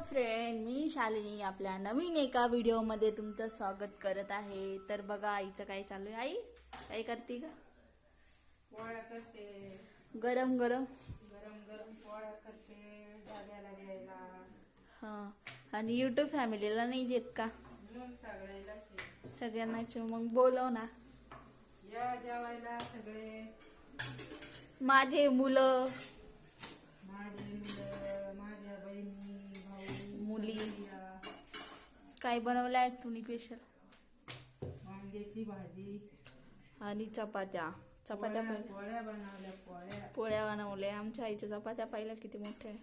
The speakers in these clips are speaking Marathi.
फ्रेंड मी शालिनी आपल्या नवीन एका व्हिडिओमध्ये तुमचं स्वागत करत आहे. तर बघा आईचं काय चालू आहे? आई काय करते का पोळ्या करते. गरम गरम? गरम गरम पोळ्या करते डाब्याला द्यायला. हां. आणि यूट्यूब फॅमिलीला नाही देत का? मग सगळ्याला सगळ्यांनाच मग बोलव ना. या जेवायला सगळे. माझे मुलं या काय बनवलं आहे तुम्ही स्पेशल वांग्याची भाजी. आणि चपात्या. चपात्या पोळ्या पाहिल्या पोळ्या बनवल्या पोळ्या. पोळ्या बनवल्या. आमच्या आईच्या चपात्या पाहिल्या किती मोठ्या आहे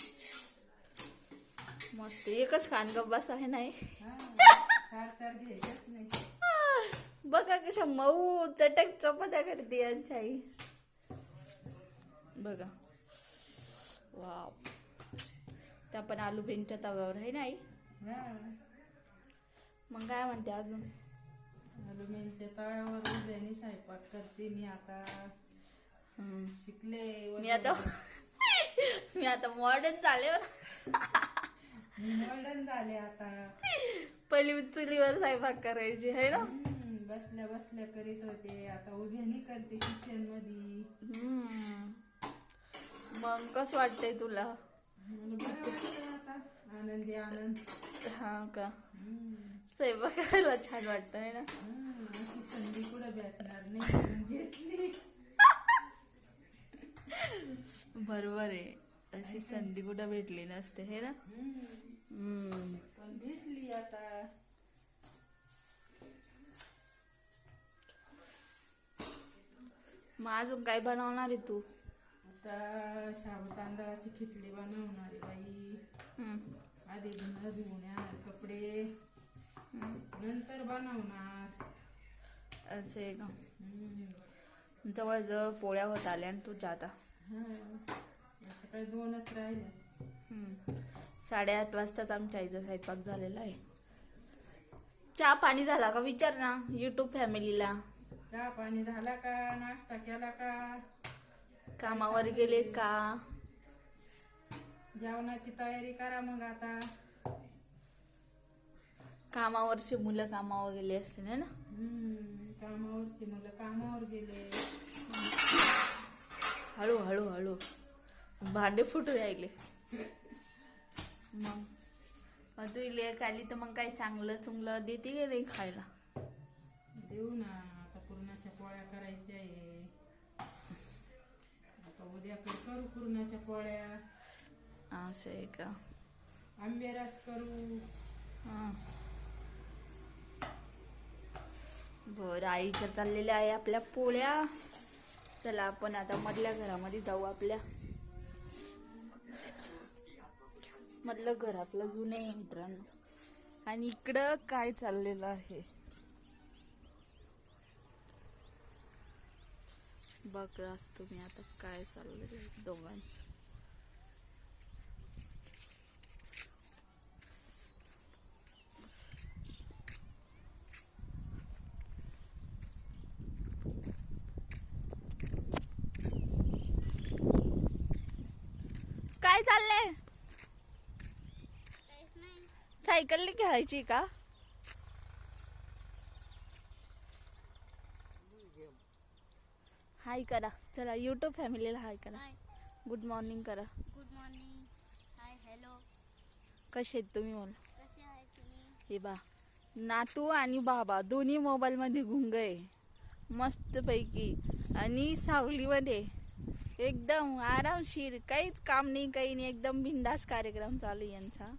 मस्त. एकच खान गप्पास आहे नाही चार चार घ्यायच्याच नाही. बघा कशा मऊ चटक चपात्या करते यांची आई. बघा. वाव. त्या पण आलू भेंडच्या तव्यावर आहे ना आई? हा. मग काय म्हणते अजून? अल्युमिनच्या तव्यावर उभ्याने स्वयंपाक करते मी आता. शिकले मी आता मी आता मॉडर्न झाले मॉडर्न झाले आता. पहिली चुलीवर स्वयंपाक करायची आहे ना? बसल्या बसल्या करीत होते. आता उभ्यानी करते किचनमध्ये. मग कसं वाटतंय तुला? आनंदी आनंद हा का? हम्म, स्वयंपाक करायला छान वाटतं आहे ना? अशी संधी कुठं भेटणार नाही बरोबर आहे. अशी संधी कुठं भेटली नसते हे ना? हम्म. पण भेटली आता मग अजून काय बनवणार आहे तू? आता शाबू तांदळाची खिचडी बनवणार बाई. आधी धुणं धुवून येणार कपडे नंतर बनवणार. असं आहे का? जवळजवळ पोळ्या होत आल्या आणि तुझ्या आता. काय दोनच राहिले. हम्म. साडेआठ वाजताच आमच्या आईचा स्वयंपाक झालेला आहे. चहा पाणी झाला का? विचार ना युट्यूब फॅमिलीला चहा पाणी झाला का? नाश्ता केला का? कामावर गेले का? जेवणाची तयारी करा मग आता. कामावरचे मुलं कामावर गेले असते ना? हम्म, कामावरची मुलं कामावर गेले. हळू हळू हळू. भांडे फुटू राहिले. मग. मग तू लेख आली तर मग काही चांगलं चुंगलं देते की नाही खायला? देऊ ना आता पुरणाच्या पोळ्या करायच्या आहे आता उद्याकडे पुरणाच्या पोळ्या. असं आहे का? आंबेरस करू. हां. बरं आईच्या चाललेल्या आहे आपल्या पोळ्या. चला आपण आता मधल्या घरामध्ये जाऊ आपल्या. मधलं घर आपलं जुनं आहे मित्रांनो. आणि इकडं काय चाललेलं आहे? बघाच तुम्ही आता काय चाललेलं आहे दोघांचं. काय चाललंय? सायकलने खेळायची का? हाय करा. चला युट्यूब फॅमिलीला हाय करा. हाय. गुड मॉर्निंग करा. गुड मॉर्निंग हाय हॅलो कसे आहेत तुम्ही मला कसे आहे तुम्ही? हे बा नातू आणि बाबा दोन्ही मोबाईलमध्ये गुंग आहे. मस्तपैकी. आणि सावलीमध्ये एकदम आरामशीर काहीच काम नाही काही नाही. एकदम बिंदास कार्यक्रम चालू आहे यांचा.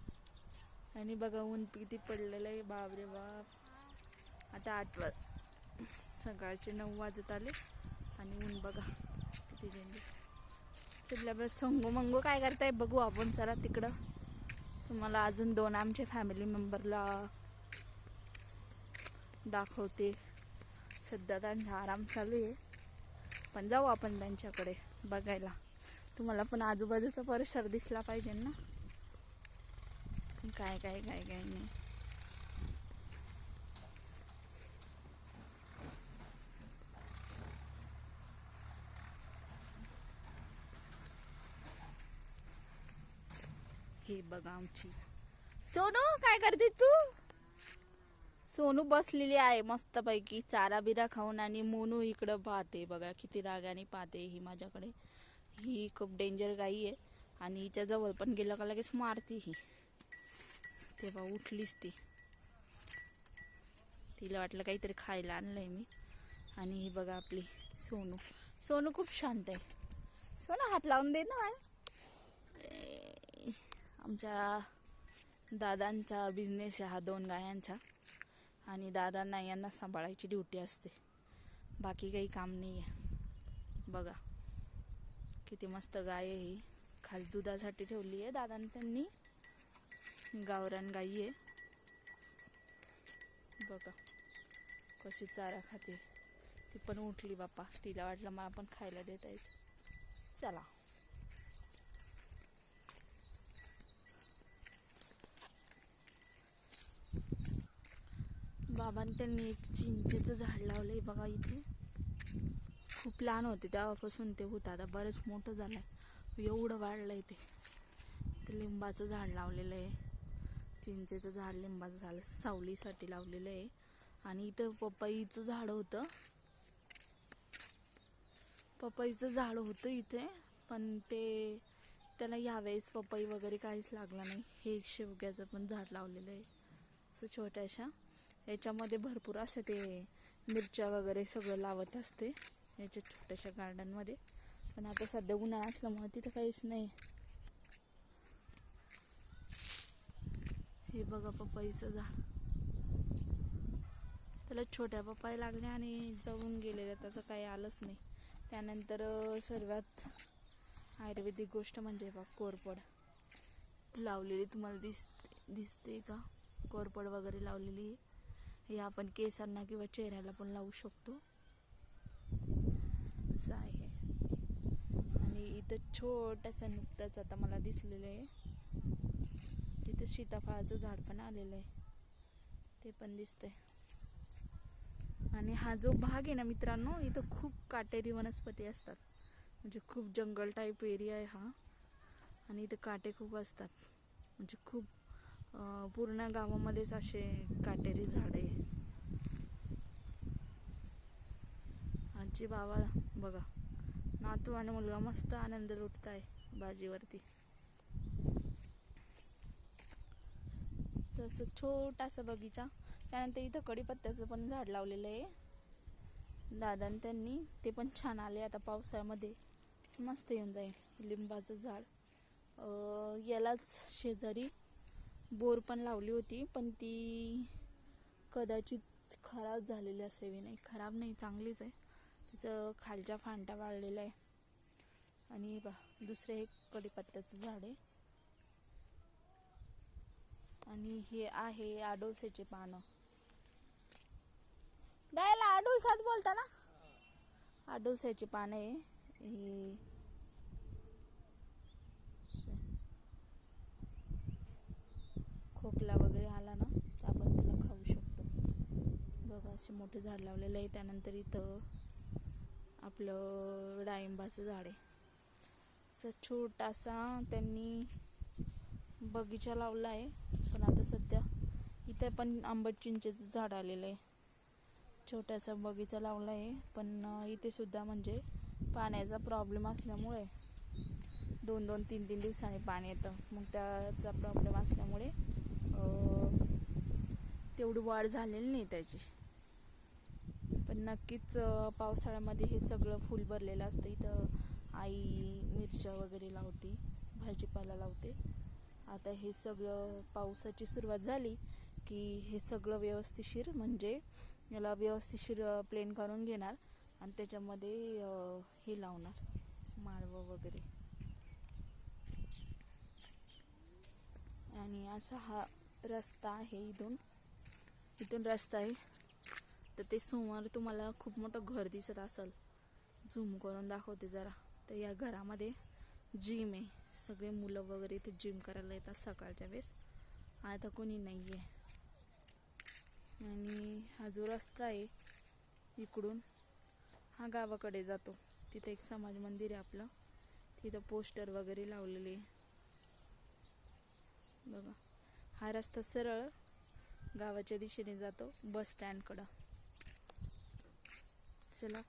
आणि बघा ऊन किती पडलेलं आहे. बाप रे बाप. आता आठ वाज सकाळचे नऊ वाजत आले. आणि ऊन बघा किती डेंजर चला बस संगो मंगो काय करताय? बघू आपण चला तिकडं. तुम्हाला अजून दोन आमचे फॅमिली मेंबरला दाखवते. सध्या त्यांचा आराम चालू आहे. पण जाऊ आपण त्यांच्याकडे बघायला. तुम्हाला पण आजूबाजूचा परिसर दिसला पाहिजे ना? काय काय काय काय नाही. हे बघा आमची. सोनू काय करते तू? सोनू बसलेली आहे मस्तपैकी. चारा बिरा खाऊन आणि मोनू इकडं पाहते. बघा किती रागाने पाहते ही माझ्याकडे. ही खूप डेंजर गाई आहे. आणि हिच्या जवळ पण गेलं का लगेच मारते ही. तेव्हा उठलीच ती. तिला वाटलं काहीतरी खायला आणलंय मी. आणि ही बघा आपली सोनू. सोनू खूप शांत आहे. सोनू हात लावून दे ना आमच्या दादांचा बिझनेस आहे हा दोन गायांचा. आणि दादांना यांना सांभाळायची ड्युटी असते. बाकी काही काम नाही आहे बघा. किती मस्त गाय आहे ही. खाली दुधासाठी ठेवली आहे दादांनी त्यांनी. गावरान गाई आहे. बघा. कशी चारा खाते. ती पण उठली बाप्पा. तिला वाटलं मला पण खायला देता येईल. चला. बाबांनी त्यांनी एक चिंचेचं झाड लावलंय बघा इथे. खूप लहान होते तेव्हापासून ते होतं. आता बरंच मोठं झालं आहे एवढं वाढलंय ते. ते लिंबाचं झाड लावलेलं आहे. चिंचेचं झाड लिंबाचं झाड सावलीसाठी लावलेलं आहे. आणि इथं पपईचं झाड होतं. पपईचं झाड होतं इथे पण ते त्याला यावेळेस पपई वगैरे काहीच लागला नाही. हे शेवग्याचं पण झाड लावलेलं आहे. असं छोट्याशा. याच्यामध्ये भरपूर असं ते मिरच्या वगैरे सगळं लावत असते याच्या छोट्याशा गार्डनमध्ये पण आता सध्या उन्हाळा असल्यामुळे तिथं काहीच नाही. हे बघा पपईचं झाड. त्याला छोट्या पपाई लागल्या आणि जळून गेलेल्या त्याचं काही आलंच नाही. त्यानंतर सर्वात आयुर्वेदिक गोष्ट म्हणजे बा कोरपड. लावलेली तुम्हाला दिस दिसते का? कोरपड वगैरे लावलेली हे आपण केसांना किंवा चेहऱ्याला पण लावू शकतो. असं आहे. आणि इथं छोटासा नुकताच आता मला दिसलेलं आहे. तिथं सीताफळाचं झाड पण आलेलं आहे. ते पण दिसतंय. आणि हा जो भाग आहे ना मित्रांनो इथं खूप काटेरी वनस्पती असतात. म्हणजे खूप जंगल टाईप एरिया आहे हा. आणि इथं काटे खूप असतात. म्हणजे खूप पूर्ण गावामध्येच असे काटेरी झाडे. आजी बाबा बघा. नातू आणि मुलगा मस्त आनंद लुटत आहे भाजीवरती तसं छोटासा बगीचा. त्यानंतर इथं कडीपत्त्याचं पण झाड लावलेलं आहे. दादान त्यांनी ते पण छान आले आता पावसाळ्यामध्ये. मस्त येऊन जाईल लिंबाचं झाड. यालाच शेजारी बोर पण लावली होती पण ती कदाचित खराब झालेली असावी नाही. खराब नाही चांगलीच आहे. तिचं खालच्या फांटा वाळलेला आहे. आणि बा दुसरं हे कडीपत्त्याचं झाड आहे. आणि हे आहे आडोसेचे पानं. द्यायला आडोसाच बोलता ना आडोसाची पानं आहे. ही खोकला वगैरे आला ना तर आपण त्याला खाऊ शकतो. बघा असे मोठे झाड लावलेलं आहे. त्यानंतर इथं आपलं डाळिंबाचं झाड आहे. असं छोटासा त्यांनी बगीचा लावला आहे. पण आता सध्या इथे पण आंबट चिंचेचं झाड आलेलं आहे. छोटासा बगीचा लावला आहे. पण इथे सुद्धा म्हणजे पाण्याचा प्रॉब्लेम असल्यामुळे दोन दोन तीन तीन दिवसांनी पाणी येतं. मग त्याचा प्रॉब्लेम असल्यामुळे तेवढी वाढ झालेली नाही त्याची. पण नक्कीच पावसाळ्यामध्ये हे सगळं फुल भरलेलं असतं. इथं आई मिरच्या वगैरे लावते भाजीपाला लावते. आता हे सगळं पावसाची सुरुवात झाली की हे सगळं व्यवस्थिशीर म्हणजे याला व्यवस्थिशीर प्लेन करून घेणार आणि त्याच्यामध्ये हे लावणार माळवं वगैरे. आणि असा हा रस्ता आहे इथून. इथून रस्ता आहे. तर ते समोर तुम्हाला खूप मोठं घर दिसत असेल. झूम करून दाखवते जरा. तर या घरामध्ये जिम आहे. सगळे मुलं वगैरे इथे जिम करायला येतात सकाळच्या वेळेस. आता कोणी नाही आहे आणि हा जो रस्ता आहे इकडून हा गावाकडे जातो. तिथं एक समाज मंदिर आहे आपलं. तिथं पोस्टर वगैरे लावलेले आहे. बघा. हा रस्ता सरळ गावाच्या दिशेने जातो बस स्टँडकडं चला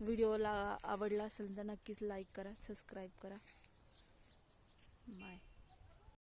व्हिडिओला आवडला असेल तर नक्कीच लाईक करा सबस्क्राईब करा. बाय